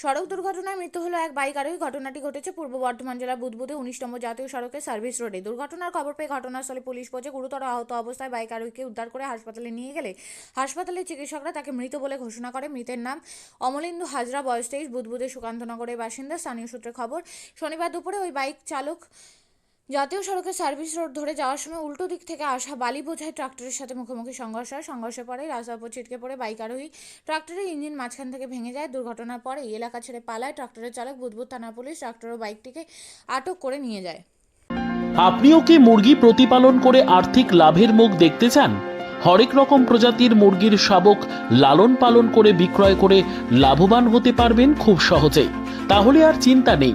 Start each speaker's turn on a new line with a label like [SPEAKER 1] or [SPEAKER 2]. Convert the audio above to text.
[SPEAKER 1] সড়ক দুর্ঘটনায় মৃত্যু হলো এক বাইক আরোহী। ঘটনাটি ঘটেছে পূর্ব বর্ধমান জেলার বুধবুদে উনিশতম জাতীয় সড়কে সার্ভিস রোডে। দুর্ঘটনার খবর পেয়ে ঘটনাস্থলে পুলিশ পৌঁছে গুরুতর আহত অবস্থায় বাইক আরোহীকে উদ্ধার করে হাসপাতালে নিয়ে গেলে হাসপাতালের চিকিৎসকরা তাকে মৃত বলে ঘোষণা করে। মৃতের নাম অমলেন্দু হাজরা, বয়স তেইশ, বুধবুধে সুকান্তনগরের বাসিন্দা। স্থানীয় সূত্রে খবর, শনিবার দুপুরে ওই বাইক চালক জাতীয় সড়কে সার্ভিস রোড ধরে যাওয়ার সময় উল্টো দিক থেকে আসা বালি বোঝায় ট্রাক্টরের সাথে মুখোমুখি সংঘর্ষ হয়। সংঘর্ষের পরে রাস্তার উপর ছিটকে পড়ে বাইক আরোহী। ট্রাক্টরের ইঞ্জিন মাঝখান থেকে ভেঙে যায়। দুর্ঘটনার পরে এলাকা ছেড়ে পালায় ট্রাক্টরের চালক। বুধবুদ থানা পুলিশ ট্রাক্টর ও বাইকটিকে আটক করে নিয়ে যায়।
[SPEAKER 2] আপনিও কি মুরগি প্রতিপালন করে আর্থিক লাভের মুখ দেখতে চান? হরেক রকম প্রজাতির মুরগির শাবক লালন পালন করে বিক্রয় করে লাভবান হতে পারবেন খুব সহজেই। তাহলে আর চিন্তা নেই।